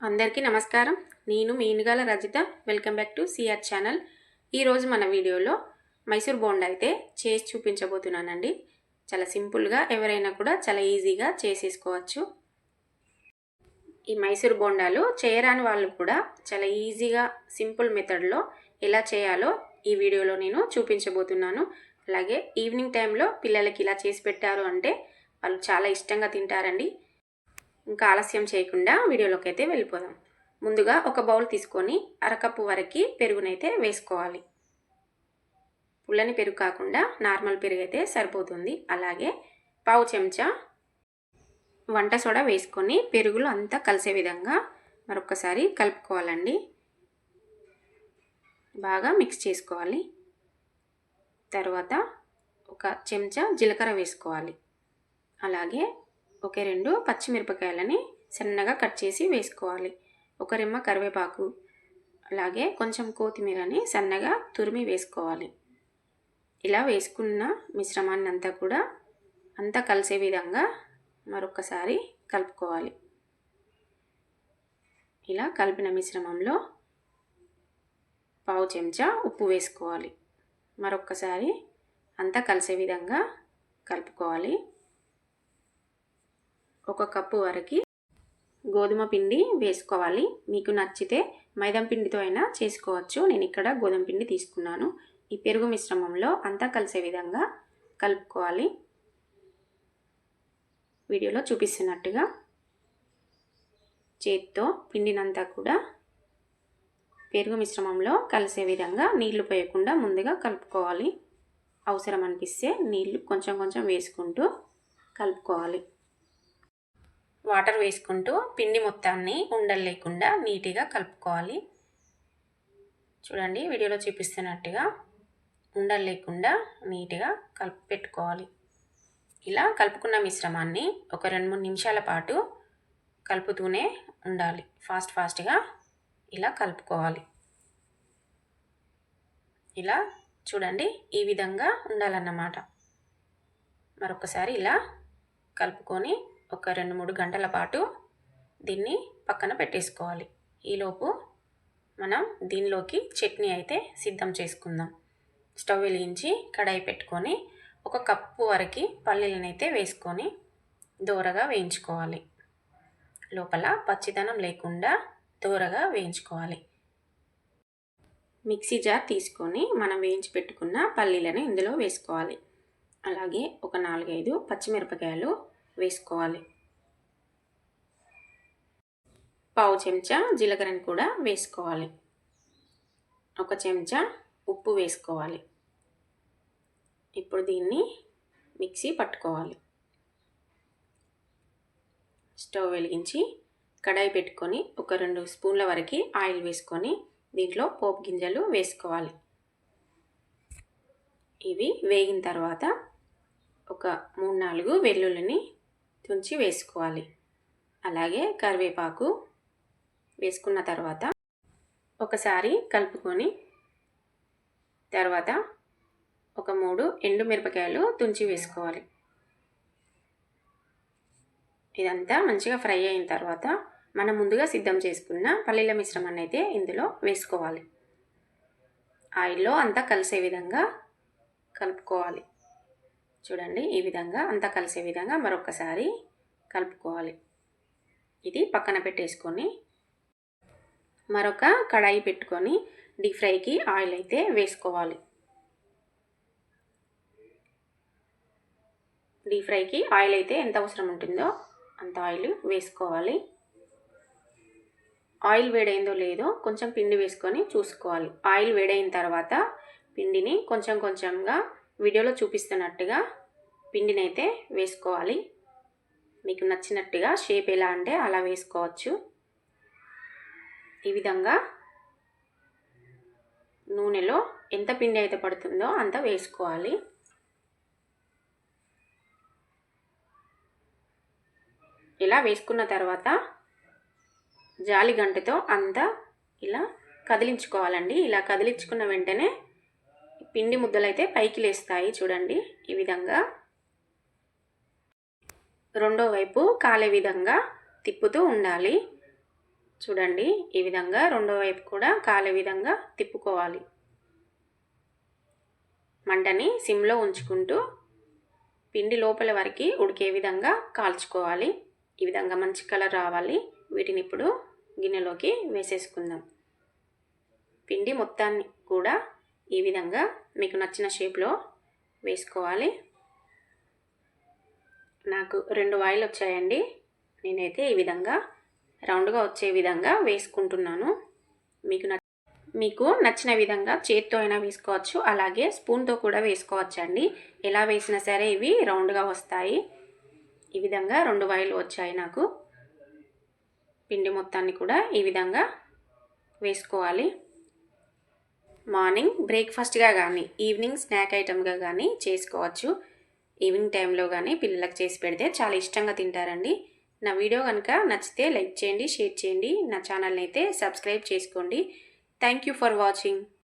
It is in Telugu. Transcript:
అందరికీ నమస్కారం. నేను Meenugala Rajitha. Welcome back to CR channel. ఈరోజు మన వీడియోలో మైసూర్ బోండా అయితే చేసి చూపించబోతున్నానండి. చాలా సింపుల్గా ఎవరైనా కూడా చాలా ఈజీగా చేసేసుకోవచ్చు. ఈ మైసూర్ బోండాలు చేయరాని వాళ్ళు కూడా చాలా ఈజీగా సింపుల్ మెథడ్లో ఎలా చేయాలో ఈ వీడియోలో నేను చూపించబోతున్నాను. అలాగే ఈవినింగ్ టైంలో పిల్లలకి ఇలా చేసి పెట్టారు అంటే వాళ్ళు చాలా ఇష్టంగా తింటారండి. ఇంకా ఆలస్యం చేయకుండా వీడియోలోకి అయితే వెళ్ళిపోదాం. ముందుగా ఒక బౌల్ తీసుకొని అరకప్పు వరకు పెరుగునైతే వేసుకోవాలి. పుల్లని పెరుగు కాకుండా నార్మల్ పెరుగు అయితే సరిపోతుంది. అలాగే పావు చెంచా వంట సోడా వేసుకొని పెరుగులు అంతా కలిసే విధంగా మరొకసారి కలుపుకోవాలండి. బాగా మిక్స్ చేసుకోవాలి. తర్వాత ఒక చెంచా జీలకర్ర వేసుకోవాలి. అలాగే ఒకే రెండు పచ్చిమిరపకాయలని సన్నగా కట్ చేసి వేసుకోవాలి. ఒక రెమ్మ కరివేపాకు అలాగే కొంచెం కొత్తిమీరని సన్నగా తురిమి వేసుకోవాలి. ఇలా వేసుకున్న మిశ్రమాన్ని అంతా కూడా అంతా కలిసే విధంగా మరొకసారి కలుపుకోవాలి. ఇలా కలిపిన మిశ్రమంలో పావు చెంచా ఉప్పు వేసుకోవాలి. మరొక్కసారి అంతా కలిసే విధంగా కలుపుకోవాలి. ఒక కప్పు వరకు గోధుమ పిండి వేసుకోవాలి. మీకు నచ్చితే మైదం పిండితో అయినా చేసుకోవచ్చు. నేను ఇక్కడ గోధుమ పిండి తీసుకున్నాను. ఈ పెరుగు మిశ్రమంలో అంతా కలిసే విధంగా కలుపుకోవాలి. వీడియోలో చూపిస్తున్నట్టుగా చేత్తో పిండినంతా కూడా పెరుగు మిశ్రమంలో కలిసే విధంగా నీళ్ళు పోయకుండా ముందుగా కలుపుకోవాలి. అవసరం అనిపిస్తే నీళ్ళు కొంచెం కొంచెం వేసుకుంటూ కలుపుకోవాలి. వాటర్ వేసుకుంటూ పిండి మొత్తాన్ని ఉండలు లేకుండా నీట్గా కలుపుకోవాలి. చూడండి వీడియోలో చూపిస్తున్నట్టుగా ఉండలు లేకుండా నీట్గా కలుపు పెట్టుకోవాలి. ఇలా కలుపుకున్న మిశ్రమాన్ని ఒక రెండు మూడు నిమిషాల పాటు కలుపుతూనే ఉండాలి. ఫాస్ట్ ఫాస్ట్గా ఇలా కలుపుకోవాలి. ఇలా చూడండి ఈ విధంగా ఉండాలన్నమాట. మరొకసారి ఇలా కలుపుకొని ఒక రెండు మూడు గంటల పాటు దీన్ని పక్కన పెట్టేసుకోవాలి. ఈలోపు మనం దీనిలోకి చట్నీ అయితే సిద్ధం చేసుకుందాం. స్టవ్ వెలిగించి కడాయి పెట్టుకొని ఒక కప్పు వరకు పల్లీలను అయితే వేసుకొని దూరగా వేయించుకోవాలి. లోపల పచ్చిదనం లేకుండా దూరగా వేయించుకోవాలి. మిక్సీ జార్ తీసుకొని మనం వేయించి పెట్టుకున్న పల్లీలను ఇందులో వేసుకోవాలి. అలాగే ఒక నాలుగైదు పచ్చిమిరపకాయలు వేసుకోవాలి. పావు చెంచా జీలకర్రని కూడా వేసుకోవాలి. ఒక చెంచా ఉప్పు వేసుకోవాలి. ఇప్పుడు దీన్ని మిక్సీ పట్టుకోవాలి. స్టవ్ వెలిగించి కడాయి పెట్టుకొని ఒక రెండు స్పూన్ల వరకు ఆయిల్ వేసుకొని దీంట్లో పోపు గింజలు వేసుకోవాలి. ఇవి వేగిన తర్వాత ఒక మూడు నాలుగు వెల్లుల్లిని తుంచి వేసుకోవాలి. అలాగే కరివేపాకు వేసుకున్న తర్వాత ఒకసారి కలుపుకొని తర్వాత ఒక మూడు ఎండు మిరపకాయలు తుంచి వేసుకోవాలి. ఇదంతా మంచిగా ఫ్రై అయిన తర్వాత మనం ముందుగా సిద్ధం చేసుకున్న పల్లీల మిశ్రమాన్ని అయితే ఇందులో వేసుకోవాలి. ఆయిల్లో అంతా కలిసే విధంగా కలుపుకోవాలి. చూడండి ఈ విధంగా అంతా కలిసే విధంగా మరొకసారి కలుపుకోవాలి. ఇది పక్కన పెట్టేసుకొని మరొక కడాయి పెట్టుకొని డీప్ ఫ్రైకి ఆయిల్ అయితే వేసుకోవాలి. డీప్ ఫ్రైకి ఆయిల్ అయితే ఎంత అవసరం ఉంటుందో అంత ఆయిల్ వేసుకోవాలి. ఆయిల్ వేడైందో లేదో కొంచెం పిండి వేసుకొని చూసుకోవాలి. ఆయిల్ వేడైన తర్వాత పిండిని కొంచెం కొంచెంగా వీడియోలో చూపిస్తున్నట్టుగా పిండిని అయితే వేసుకోవాలి. మీకు నచ్చినట్టుగా షేప్ ఎలా అంటే అలా వేసుకోవచ్చు. ఈ విధంగా నూనెలో ఎంత పిండి అయితే పడుతుందో అంత వేసుకోవాలి. ఇలా వేసుకున్న తర్వాత జాలి గంటతో అంతా ఇలా కదిలించుకోవాలండి. ఇలా కదిలించుకున్న వెంటనే పిండి ముద్దలైతే పైకి లేస్తాయి చూడండి ఈ విధంగా. రెండో వైపు కాలే విధంగా తిప్పుతూ ఉండాలి. చూడండి ఈ విధంగా రెండో వైపు కూడా కాలే విధంగా తిప్పుకోవాలి. మంటని సిమ్లో ఉంచుకుంటూ పిండి లోపల వరకు ఉడికే విధంగా కాల్చుకోవాలి. ఈ విధంగా మంచి కలర్ రావాలి. వీటిని ఇప్పుడు గిన్నెలోకి వేసేసుకుందాం. పిండి మొత్తాన్ని కూడా ఈ విధంగా మీకు నచ్చిన షేప్లో వేసుకోవాలి. నాకు రెండు వాయిలు వచ్చాయండి. నేనైతే ఈ విధంగా రౌండ్గా వచ్చే విధంగా వేసుకుంటున్నాను. మీకు నచ్చ మీకు నచ్చిన విధంగా చేత్తో అయినా వేసుకోవచ్చు. అలాగే స్పూన్తో కూడా వేసుకోవచ్చండి. ఎలా వేసినా సరే ఇవి రౌండ్గా వస్తాయి. ఈ విధంగా రెండు వాయిలు వచ్చాయి నాకు. పిండి మొత్తాన్ని కూడా ఈ విధంగా వేసుకోవాలి. మార్నింగ్ బ్రేక్ఫాస్ట్గా కానీ ఈవినింగ్ స్నాక్ ఐటమ్గా కానీ చేసుకోవచ్చు. ఈవినింగ్ టైంలో కానీ పిల్లలకు చేసి పెడితే చాలా ఇష్టంగా తింటారండి. నా వీడియో కనుక నచ్చితే లైక్ చేయండి షేర్ చేయండి. నా ఛానల్ని అయితే సబ్స్క్రైబ్ చేసుకోండి. Thank you for watching.